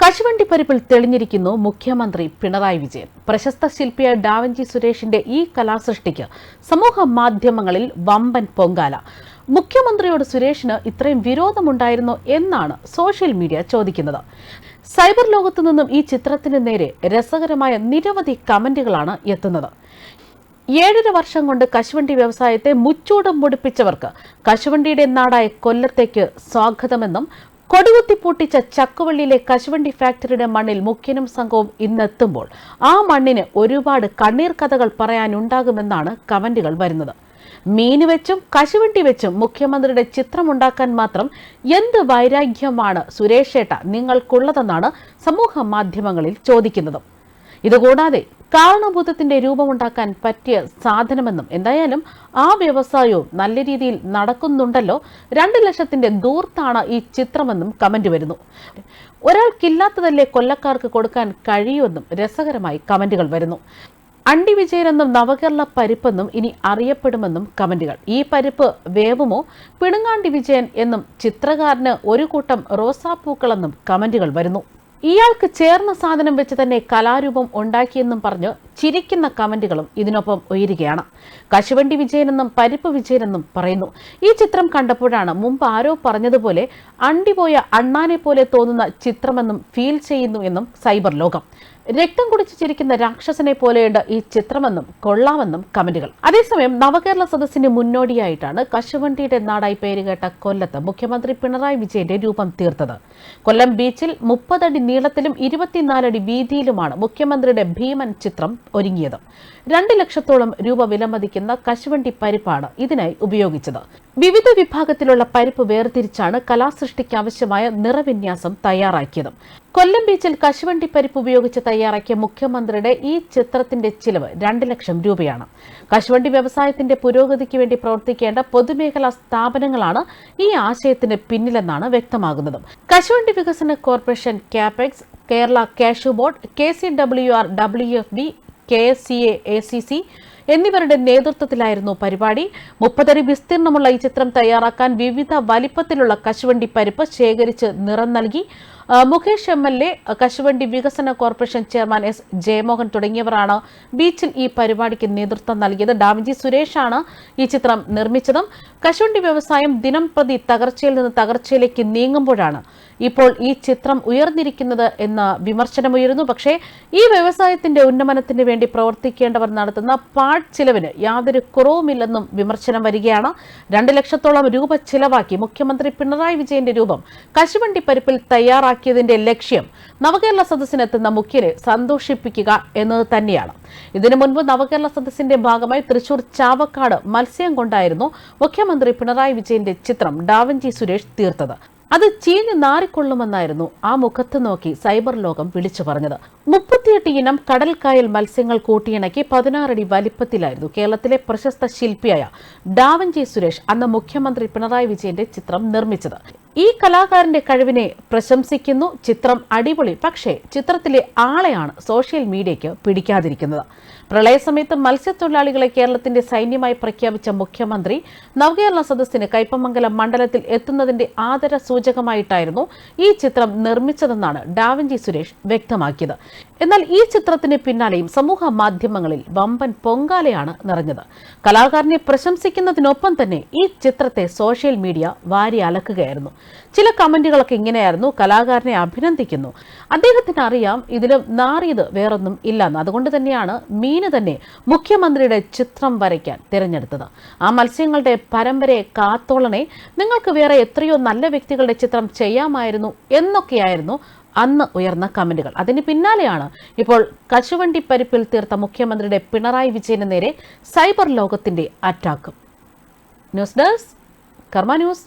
കശുവണ്ടി പരിപ്പിൽ തെളിഞ്ഞിരിക്കുന്നു മുഖ്യമന്ത്രി പിണറായി വിജയൻ. പ്രശസ്ത ശില്പിയായ ഡാവഞ്ചി സുരേഷിന്റെ ഈ കലാസൃഷ്ടിക്ക് സമൂഹ മാധ്യമങ്ങളിൽ വമ്പൻ പൊങ്കാല. മുഖ്യമന്ത്രിയോട് സുരേഷിന് ഇത്രയും വിരോധമുണ്ടായിരുന്നോ എന്നാണ് സോഷ്യൽ മീഡിയ ചോദിക്കുന്നത്. സൈബർ ലോകത്തു നിന്നും ഈ ചിത്രത്തിന് നേരെ രസകരമായ നിരവധി കമന്റുകളാണ് എത്തുന്നത്. ഏഴര വർഷം കൊണ്ട് കശുവണ്ടി വ്യവസായത്തെ മുച്ചൂടം മുടിപ്പിച്ചവർക്ക് കശുവണ്ടിയുടെ നാടായ കൊല്ലത്തേക്ക് സ്വാഗതമെന്നും കൊടികുത്തി പൂട്ടിച്ച ചക്കുവള്ളിയിലെ കശുവണ്ടി ഫാക്ടറിയുടെ മണ്ണിൽ മുഖ്യനും സംഘവും ഇന്നെത്തുമ്പോൾ ആ മണ്ണിന് ഒരുപാട് കണ്ണീർ കഥകൾ പറയാനുണ്ടാകുമെന്നാണ് കമന്റുകൾ വരുന്നത്. മീന് വെച്ചും കശുവണ്ടി വെച്ചും മുഖ്യമന്ത്രിയുടെ ചിത്രമുണ്ടാക്കാൻ മാത്രം എന്ത് വൈരാഗ്യമാണ് സുരേഷ് ഏട്ട നിങ്ങൾക്കുള്ളതെന്നാണ് സമൂഹ മാധ്യമങ്ങളിൽ ചോദിക്കുന്നത്. ഇതുകൂടാതെ കാരണഭൂതത്തിന്റെ രൂപമുണ്ടാക്കാൻ പറ്റിയ സാധനമെന്നും എന്തായാലും ആ വ്യവസായവും നല്ല രീതിയിൽ നടക്കുന്നുണ്ടല്ലോ. രണ്ട് ലക്ഷത്തിന്റെ ദൂർത്താണ് ഈ ചിത്രമെന്നും കമന്റ് വരുന്നു. ഒരാൾക്കില്ലാത്തതല്ലേ കൊല്ലക്കാർക്ക് കൊടുക്കാൻ കഴിയുമെന്നും രസകരമായി കമന്റുകൾ വരുന്നു. അണ്ടി വിജയനെന്നും നവകേരള പരിപ്പെന്നും ഇനി അറിയപ്പെടുമെന്നും കമന്റുകൾ. ഈ പരിപ്പ് വേവുമോ? പിണുങ്ങാണ്ടി വിജയൻ എന്നും ചിത്രകാരന് ഒരു കൂട്ടം റോസാപ്പൂക്കളെന്നും കമന്റുകൾ വരുന്നു. ഇയാൾക്ക് ചേർന്ന സാധനം വെച്ച് തന്നെ കലാരൂപം ഉണ്ടാക്കിയെന്നും പറഞ്ഞ് ചിരിക്കുന്ന കമന്റുകളും ഇതിനൊപ്പം ഉയരുകയാണ്. കശുവണ്ടി വിജയനെന്നും പരിപ്പ് വിജയനെന്നും പറയുന്നു. ഈ ചിത്രം കണ്ടപ്പോഴാണ് മുമ്പ് ആരോ പറഞ്ഞതുപോലെ അണ്ടിപോയ അണ്ണാനെ പോലെ തോന്നുന്ന ചിത്രമെന്നും ഫീൽ ചെയ്യുന്നു എന്നും സൈബർ ലോകം. രക്തം കുടിച്ചിരിക്കുന്ന രാക്ഷസനെ പോലെയുണ്ട് ഈ ചിത്രമെന്നും കൊള്ളാമെന്നും കമന്റുകൾ. അതേസമയം നവകേരള സദസ്സിന് മുന്നോടിയായിട്ടാണ് കശുവണ്ടിയുടെ നാടായി പേരുകേട്ട കൊല്ലത്ത് മുഖ്യമന്ത്രി പിണറായി വിജയന്റെ രൂപം തീർത്തത്. കൊല്ലം ബീച്ചിൽ മുപ്പതടി നീളത്തിലും ഇരുപത്തിനാലടി വീതിയിലുമാണ് മുഖ്യമന്ത്രിയുടെ ഭീമൻ ചിത്രം ഒരുങ്ങിയത്. രണ്ട് ലക്ഷത്തോളം രൂപ വിലമതിക്കുന്ന കശുവണ്ടി പരിപ്പാണ് ഇതിനായി ഉപയോഗിച്ചത്. വിവിധ വിഭാഗത്തിലുള്ള പരിപ്പ് വേർതിരിച്ചാണ് കലാസൃഷ്ടിക്ക് ആവശ്യമായ നിറവിന്യാസം തയ്യാറാക്കിയത്. കൊല്ലം ബീച്ചിൽ കശുവണ്ടി പരിപ്പ് ഉപയോഗിച്ച് തയ്യാറാക്കിയ മുഖ്യമന്ത്രിയുടെ ഈ ചിത്രത്തിന്റെ ചിലവ് രണ്ട് ലക്ഷം രൂപയാണ്. കശുവണ്ടി വ്യവസായത്തിന്റെ പുരോഗതിക്ക് വേണ്ടി പ്രവർത്തിക്കേണ്ട പൊതുമേഖലാ സ്ഥാപനങ്ങളാണ് ഈ ആശയത്തിന് പിന്നിലെന്നാണ് വ്യക്തമാകുന്നത്. കശുവണ്ടി വികസന corporation Capex Kerala cashew board K C W R W F B K S C A C C എന്നിവരുടെ നേതൃത്വത്തിലായിരുന്നു പരിപാടി. മുപ്പതടി വിസ്തീർണമുള്ള ഈ ചിത്രം തയ്യാറാക്കാൻ വിവിധ വലിപ്പത്തിലുള്ള കശുവണ്ടി പരിപ്പ് ശേഖരിച്ച് നിറം നൽകി. മുകേഷ് എം എൽ എ കശുവണ്ടി വികസന കോർപ്പറേഷൻ ചെയർമാൻ എസ് ജയമോഹൻ തുടങ്ങിയവരാണ് ബീച്ചിൽ ഈ പരിപാടിക്ക് നേതൃത്വം നൽകിയത്. ഡാമിജി സുരേഷാണ് ഈ ചിത്രം നിർമ്മിച്ചതും. കശുവണ്ടി വ്യവസായം ദിനം പ്രതി തകർച്ചയിൽ നിന്ന് തകർച്ചയിലേക്ക് നീങ്ങുമ്പോഴാണ് ഇപ്പോൾ ഈ ചിത്രം ഉയർന്നിരിക്കുന്നത് എന്ന വിമർശനമുയരുന്നു. പക്ഷേ ഈ വ്യവസായത്തിന്റെ ഉന്നമനത്തിന് വേണ്ടി പ്രവർത്തിക്കേണ്ടവർ നടത്തുന്ന പാഴ് ചിലവിന് യാതൊരു കുറവുമില്ലെന്നും വിമർശനം വരികയാണ്. രണ്ട് ലക്ഷത്തോളം രൂപ ചിലവാക്കി മുഖ്യമന്ത്രി പിണറായി വിജയന്റെ രൂപം കശുവണ്ടി പരിപ്പിൽ തയ്യാറാക്കിയതിന്റെ ലക്ഷ്യം നവകേരള സദസ്സിനെത്തുന്ന മുഖ്യരെ സന്തോഷിപ്പിക്കുക എന്നത് തന്നെയാണ്. ഇതിനു മുൻപ് നവകേരള സദസ്സിന്റെ ഭാഗമായി തൃശൂർ ചാവക്കാട് മത്സ്യം കൊണ്ടായിരുന്നു മുഖ്യമന്ത്രി പിണറായി വിജയന്റെ ചിത്രം ഡാവഞ്ചി സുരേഷ് തീർത്തത്. അത് ചീഞ്ഞു നാറിക്കൊള്ളുമെന്നായിരുന്നു ആ മുഖത്ത് നോക്കി സൈബർ ലോകം വിളിച്ചു പറഞ്ഞത്. മുപ്പത്തിയെട്ട് ഇനം കടൽക്കായൽ മത്സ്യങ്ങൾ കൂട്ടിയിണക്കി പതിനാറടി വലിപ്പത്തിലായിരുന്നു കേരളത്തിലെ പ്രശസ്ത ശില്പിയായ ഡാവഞ്ചി സുരേഷ് അന്ന് മുഖ്യമന്ത്രി പിണറായി വിജയന്റെ ചിത്രം നിർമ്മിച്ചത്. ഈ കലാകാരന്റെ കഴിവിനെ പ്രശംസിക്കുന്നു ചിത്രം അടിപൊളി. പക്ഷേ ചിത്രത്തിലെ ആളെയാണ് സോഷ്യൽ മീഡിയയ്ക്ക് പിടിക്കാതിരിക്കുന്നത്. പ്രളയസമയത്ത് മത്സ്യത്തൊഴിലാളികളെ കേരളത്തിന്റെ സൈന്യമായി പ്രഖ്യാപിച്ച മുഖ്യമന്ത്രി നവകേരള സദസ്സിന് കൈപ്പമംഗലം മണ്ഡലത്തിൽ എത്തുന്നതിന്റെ ആദര സൂചകമായിട്ടായിരുന്നു ഈ ചിത്രം നിർമ്മിച്ചതെന്നാണ് ഡാവിഞ്ചി സുരേഷ് വ്യക്തമാക്കിയത്. എന്നാൽ ഈ ചിത്രത്തിന് പിന്നാലെയും സമൂഹ മാധ്യമങ്ങളിൽ വമ്പൻ പൊങ്കാലയാണ് നിറഞ്ഞത്. കലാകാരനെ പ്രശംസിക്കുന്നതിനൊപ്പം തന്നെ ഈ ചിത്രത്തെ സോഷ്യൽ മീഡിയ വാരി അലക്കുകയായിരുന്നു. ചില കമന്റുകളൊക്കെ ഇങ്ങനെയായിരുന്നു കലാകാരനെ അഭിനന്ദിക്കുന്നു. അദ്ദേഹത്തിന് അറിയാം ഇതിലും നാറിയത് വേറൊന്നും ഇല്ലെന്ന്. അതുകൊണ്ട് തന്നെയാണ് മീന് തന്നെ മുഖ്യമന്ത്രിയുടെ ചിത്രം വരയ്ക്കാൻ തിരഞ്ഞെടുത്തത്. ആ മത്സ്യങ്ങളുടെ പരമ്പരയെ കാത്തോളനെ നിങ്ങൾക്ക് വേറെ എത്രയോ നല്ല വ്യക്തികളുടെ ചിത്രം ചെയ്യാമായിരുന്നു എന്നൊക്കെയായിരുന്നു അന്ന് ഉയർന്ന കമന്റുകൾ. അതിന് പിന്നാലെയാണ് ഇപ്പോൾ കശുവണ്ടി പരിപ്പിൽ തീർത്ത മുഖ്യമന്ത്രിയുടെ പിണറായി വിജയന് നേരെ സൈബർ ലോകത്തിന്റെ attack news desk Karma news.